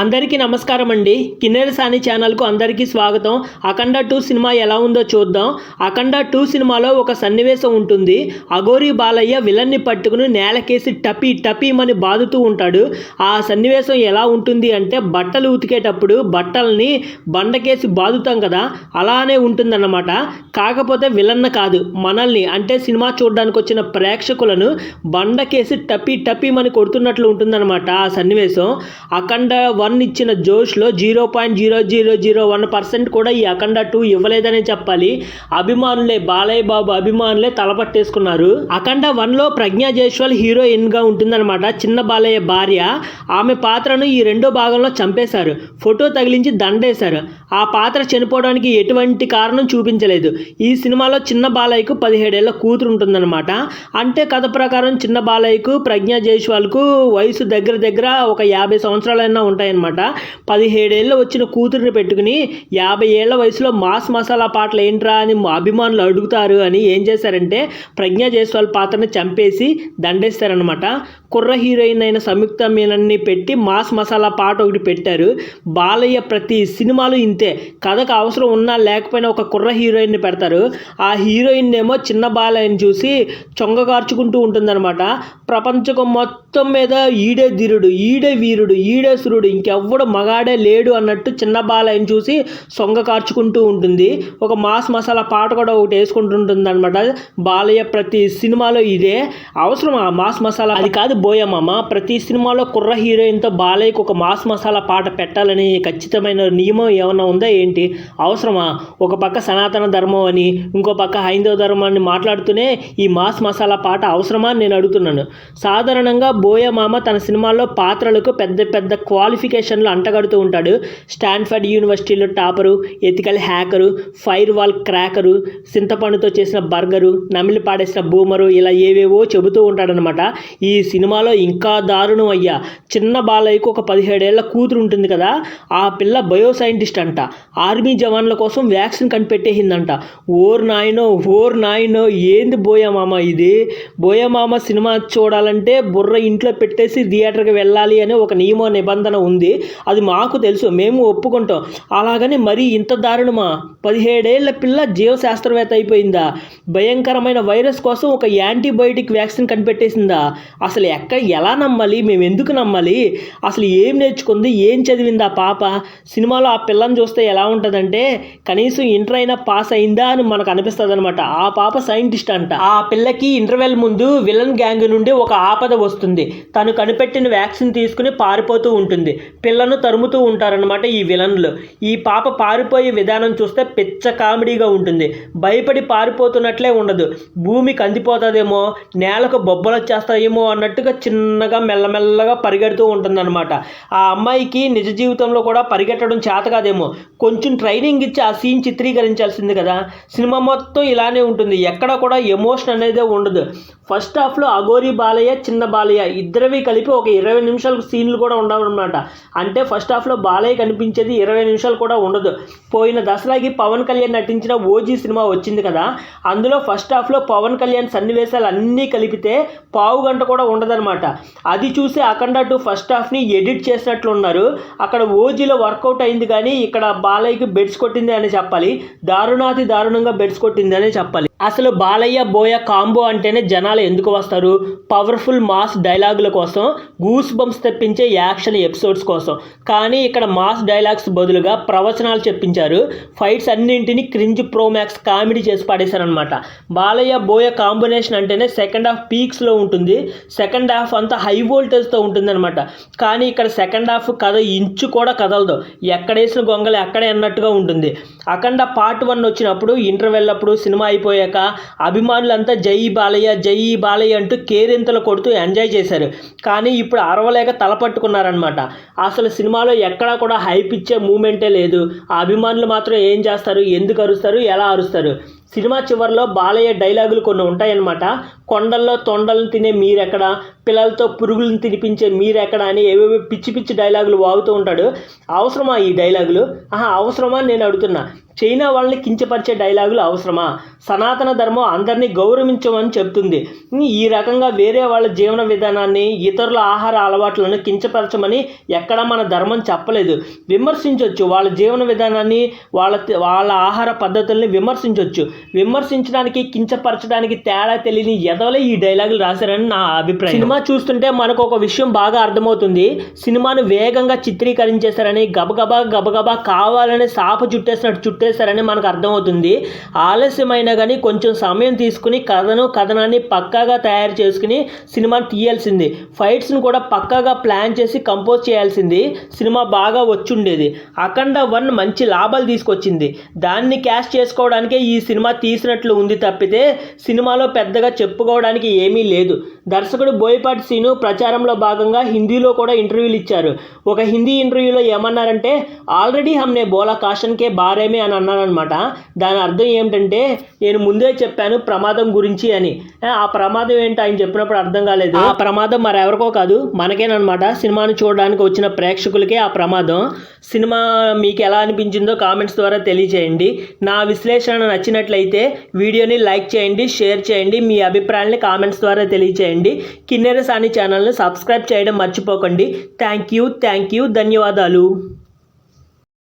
అందరికీ నమస్కారం అండి కిన్నెర సాని ఛానల్కు అందరికీ స్వాగతం. అఖండ టూ సినిమా ఎలా ఉందో చూద్దాం. అఖండ టూ సినిమాలో ఒక సన్నివేశం ఉంటుంది. అఘోరి బాలయ్య విలన్ని పట్టుకుని నేలకేసి టపి టపీమని బాదుతూ ఉంటాడు. ఆ సన్నివేశం ఎలా ఉంటుంది అంటే బట్టలు ఉతికేటప్పుడు బట్టల్ని బండకేసి బాదుతాం కదా అలానే ఉంటుందన్నమాట. కాకపోతే విలన్న కాదు మనల్ని అంటే సినిమా చూడడానికి వచ్చిన ప్రేక్షకులను బండకేసి టపి టపీమని కొడుతున్నట్లు ఉంటుందన్నమాట ఆ సన్నివేశం. అఖండ వన్ ఇచ్చిన జోష్లో zero point zero zero zero one percent కూడా ఈ అఖండ టూ ఇవ్వలేదనే చెప్పాలి. అభిమానులే బాలయ్య బాబు అభిమానులే తలపట్టేసుకున్నారు. అఖండ వన్లో ప్రజ్ఞా జైస్వాల్ హీరోయిన్గా ఉంటుందన్నమాట. చిన్న బాలయ్య భార్య. ఆమె పాత్రను ఈ రెండో భాగంలో చంపేశారు. ఫోటో తగిలించి దండేశారు. ఆ పాత్ర చనిపోవడానికి ఎటువంటి కారణం చూపించలేదు. ఈ సినిమాలో చిన్న బాలయ్యకు పదిహేడేళ్ళ కూతురు ఉంటుందన్నమాట అంటే కథ ప్రకారం చిన్న బాలయ్యకు ప్రజ్ఞా జైస్వాల్కు వయసు దగ్గర దగ్గర ఒక యాభై సంవత్సరాలైనా ఉంటాయన్నమాట. పదిహేడేళ్ళు వచ్చిన కూతురిని పెట్టుకుని యాభై ఏళ్ళ వయసులో మాస్ మసాలా పాటలు ఏంట్రా అని అభిమానులు అడుగుతారు అని ఏం చేశారంటే ప్రజ్ఞా జైస్వాల్ పాత్రని చంపేసి దండేస్తారనమాట కుర్ర హీరోయిన్ అయిన సంయుక్త మీనన్ని పెట్టి మాస్ మసాలా పాట ఒకటి పెట్టారు. బాలయ్య ప్రతి సినిమాలు ఇంతే. కథకు అవసరం ఉన్నా లేకపోయినా ఒక కుర్ర హీరోయిన్ని పెడతారు. ఆ హీరోయిన్ ఏమో చిన్న బాలయ్యని చూసి చొంగగార్చుకుంటూ ఉంటుందన్నమాట. ప్రపంచకం మొత్తం మీద ఈడే ధీరుడు ఈడే వీరుడు ఈడే సురుడు ఇంకెవ్వడు మగాడే లేడు అన్నట్టు చిన్న బాలయ్యని చూసి సొంగ కార్చుకుంటూ ఉంటుంది. ఒక మాస్ మసాలా పాట కూడా ఒకటి వేసుకుంటుంటుంది అనమాట బాలయ్య ప్రతి సినిమాలో ఇదే. అవసరం ఆ మాస్ మసాలా అది కాదు బోయమ్మ ప్రతి సినిమాలో కుర్ర హీరోయిన్తో బాలయ్యకు ఒక మాస్ మసాలా పాట పెట్టాలని ఖచ్చితమైన నియమం ఏమైనా ఉందా ఏంటి? అవసరమా? ఒక పక్క సనాతన ధర్మం అని ఇంకో పక్క హైందవ ధర్మాన్ని మాట్లాడుతూనే ఈ మాస్ మసాలా పాట అవసరమా అని నేను అడుగుతున్నాను. సాధారణంగా బోయమామ తన సినిమాల్లో పాత్రలకు పెద్ద పెద్ద అప్లికేషన్లు అంటగడుతూ ఉంటాడు. స్టాన్ఫర్డ్ యూనివర్సిటీలో topper ethical hacker firewall cracker చింతపండుతో చేసిన బర్గరు నమిలి పాడేసిన బూమరు ఇలా ఏవేవో చెబుతూ ఉంటాడనమాట ఈ సినిమాలో ఇంకా దారుణం అయ్యా. చిన్న బాలయ్యకు ఒక పదిహేడేళ్ళ కూతురు ఉంటుంది కదా. ఆ పిల్ల బయో సైంటిస్ట్ అంట. ఆర్మీ జవాన్ల కోసం వ్యాక్సిన్ కనిపెట్టేసిందంట. ఓర్ నాయనో ఓర్ నాయనో ఏంది బోయమామ ఇది? బోయమామ సినిమా చూడాలంటే బుర్ర ఇంట్లో పెట్టేసి థియేటర్కి వెళ్ళాలి అనే ఒక నియమ నిబంధన ఉంది. అది మాకు తెలుసు మేము ఒప్పుకుంటాం. అలాగని మరీ ఇంత దారుణమా? పదిహేడేళ్ళ పిల్ల జీవశాస్త్రవేత్త అయిపోయిందా? భయంకరమైన వైరస్ కోసం ఒక యాంటీబయోటిక్ వ్యాక్సిన్ కనిపెట్టేసిందా? అసలు ఎక్కడ ఎలా నమ్మాలి? మేము ఎందుకు నమ్మాలి? అసలు ఏం నేర్చుకుంది? ఏం చదివింది ఆ పాప? సినిమాలో ఆ పిల్లని చూస్తే ఎలా ఉంటుందంటే కనీసం ఇంటర్ అయినా పాస్ అయిందా అని మనకు అనిపిస్తుంది అనమాట ఆ పాప సైంటిస్ట్ అంట. ఆ పిల్లకి ఇంటర్వెల్ ముందు విలన్ గ్యాంగ్ నుండి ఒక ఆపద వస్తుంది. తను కనిపెట్టిన వ్యాక్సిన్ తీసుకుని పారిపోతూ ఉంటుంది. పిల్లను తరుముతూ ఉంటారనమాట ఈ విలన్లు. ఈ పాప పారిపోయే విధానం చూస్తే పిచ్చ కామెడీగా ఉంటుంది. భయపడి పారిపోతున్నట్లే ఉండదు. భూమి కందిపోతుందేమో నేలకు బొబ్బలు వచ్చేస్తాయేమో అన్నట్టుగా చిన్నగా మెల్లమెల్లగా పరిగెడుతూ ఉంటుందన్నమాట. ఆ అమ్మాయికి నిజ జీవితంలో కూడా పరిగెట్టడం చేత కాదేమో. కొంచెం ట్రైనింగ్ ఇచ్చి ఆ సీన్ చిత్రీకరించాల్సింది కదా. సినిమా మొత్తం ఇలానే ఉంటుంది. ఎక్కడ కూడా ఎమోషన్ అనేది ఉండదు. ఫస్ట్ హాఫ్లో అఘోరి బాలయ్య చిన్న బాలయ్య ఇద్దరివి కలిపి ఒక ఇరవై నిమిషాలకు సీన్లు కూడా ఉండవన్నమాట. అంటే ఫస్ట్ హాఫ్లో బాలయ్య కనిపించేది ఇరవై నిమిషాలు కూడా ఉండదు. పోయిన దసరాకి పవన్ కళ్యాణ్ నటించిన ఓజీ సినిమా వచ్చింది కదా అందులో ఫస్ట్ హాఫ్లో పవన్ కళ్యాణ్ సన్నివేశాలు అన్నీ కలిపితే పావు గంట కూడా ఉండదన్నమాట. అది చూసి అఖండ టూ ఫస్ట్ హాఫ్ని ఎడిట్ చేసినట్లు ఉన్నారు అక్కడ ఓజీలో వర్కౌట్ అయింది కానీ ఇక్కడ బాలయ్యకి బెడ్స్ కొట్టింది అని చెప్పాలి. దారుణాతి దారుణంగా బెడ్స్ కొట్టింది అని చెప్పాలి. అసలు బాలయ్య బోయ కాంబో అంటేనే జనాలు ఎందుకు వస్తారు? పవర్ఫుల్ మాస్ డైలాగుల కోసం గూస్ బంప్స్ తెప్పించే యాక్షన్ ఎపిసోడ్స్ కోసం. కానీ ఇక్కడ మాస్ డైలాగ్స్ బదులుగా ప్రవచనాలు చెప్పించారు. ఫైట్స్ అన్నింటినీ క్రింజ్ ప్రోమాక్స్ కామెడీ చేసి పడేశారనమాట బాలయ్య బోయ కాంబినేషన్ అంటేనే సెకండ్ హాఫ్ పీక్స్లో ఉంటుంది. సెకండ్ హాఫ్ అంతా హై వోల్టేజ్తో ఉంటుందన్నమాట. కానీ ఇక్కడ సెకండ్ హాఫ్ కథ ఇంచు కూడా కదలదు. ఎక్కడేసిన గొంగలు ఎక్కడే అన్నట్టుగా ఉంటుంది. అఖండ పార్ట్ వన్ వచ్చినప్పుడు ఇంటర్వెల్ అప్పుడు సినిమా అయిపోయాక అభిమానులంతా జై బాలయ్య జై బాలయ్య అంటూ కేరింతలు కొడుతూ ఎంజాయ్ చేశారు. కానీ ఇప్పుడు అరవలేక తలపట్టుకున్నారనమాట అసలు సినిమాలో ఎక్కడా కూడా హైప్ ఇచ్చే మూమెంటే లేదు. ఆ అభిమానులు మాత్రం ఏం చేస్తారు? ఎందుకు అరుస్తారు? ఎలా అరుస్తారు? సినిమా చివరిలో బాలయ్య డైలాగులు కొన్ని ఉంటాయన్నమాట. కొండల్లో తొండలను తినే మీరెక్కడ? పిల్లలతో పురుగులను తినిపించే మీరెక్కడ? అని ఏవేవో పిచ్చి పిచ్చి డైలాగులు వాగుతూ ఉంటాడు. అవసరమా ఈ డైలాగులు? ఆహా అవసరమా అని నేను అడుగుతున్నా. చైనా వాళ్ళని కించపరిచే డైలాగులు అవసరమా? సనాతన ధర్మం అందరినీ గౌరవించమని చెప్తుంది ఈ రకంగా వేరే వాళ్ళ జీవన విధానాన్ని ఇతరుల ఆహార అలవాట్లను కించపరచమని ఎక్కడ మన ధర్మం చెప్పలేదు. విమర్శించవచ్చు వాళ్ళ జీవన విధానాన్ని వాళ్ళ వాళ్ళ ఆహార పద్ధతుల్ని విమర్శించవచ్చు విమర్శించడానికి కించపరచడానికి తేడా తెలియని ఎదవలే ఈ డైలాగులు రాశారని నా అభిప్రాయం. సినిమా చూస్తుంటే మనకు ఒక విషయం బాగా అర్థమవుతుంది. సినిమాను వేగంగా చిత్రీకరించేశారని గబగబా గబగబా కావాలని సాప చుట్టేసినట్టు చుట్టేశారని మనకు అర్థమవుతుంది. ఆలస్యమైనా కానీ కొంచెం సమయం తీసుకుని కథను కథనాన్ని పక్కాగా తయారు చేసుకుని సినిమాను తీయాల్సింది. ఫైట్స్ని కూడా పక్కాగా ప్లాన్ చేసి కంపోజ్ చేయాల్సింది. సినిమా బాగా వచ్చుండేది. అఖండ వన్ మంచి లాభాలు తీసుకొచ్చింది. దాన్ని క్యాష్ చేసుకోవడానికే ఈ సినిమా తీసినట్లు ఉంది తప్పితే సినిమాలో పెద్దగా చెప్పుకోవడానికి ఏమీ లేదు. దర్శకుడు బోయపాటి సీను ప్రచారంలో భాగంగా హిందీలో కూడా ఇంటర్వ్యూలు ఇచ్చారు. ఒక హిందీ ఇంటర్వ్యూలో ఏమన్నారంటే ఆల్రెడీ హమ్నే బోలా కాషన్కే బారేమే అని అన్నారనమాట దాని అర్థం ఏమిటంటే నేను ముందే చెప్పాను ప్రమాదం గురించి అని. ఆ ప్రమాదం ఏంటి ఆయన చెప్పినప్పుడు అర్థం కాలేదు. ఆ ప్రమాదం మరెవరికో కాదు మనకేనమాట సినిమాను చూడడానికి వచ్చిన ప్రేక్షకులకే ఆ ప్రమాదం. సినిమా మీకు ఎలా అనిపించిందో కామెంట్స్ ద్వారా తెలియచేయండి. నా విశ్లేషణ నచ్చినట్లయితే వీడియోని లైక్ చేయండి షేర్ చేయండి మీ అభిప్రాయాన్ని కామెంట్స్ ద్వారా తెలియచేయండి. కిన్నెర సాని ఛానల్ని సబ్స్క్రైబ్ చేయడం మర్చిపోకండి. థ్యాంక్ యూ థ్యాంక్ యూ ధన్యవాదాలు.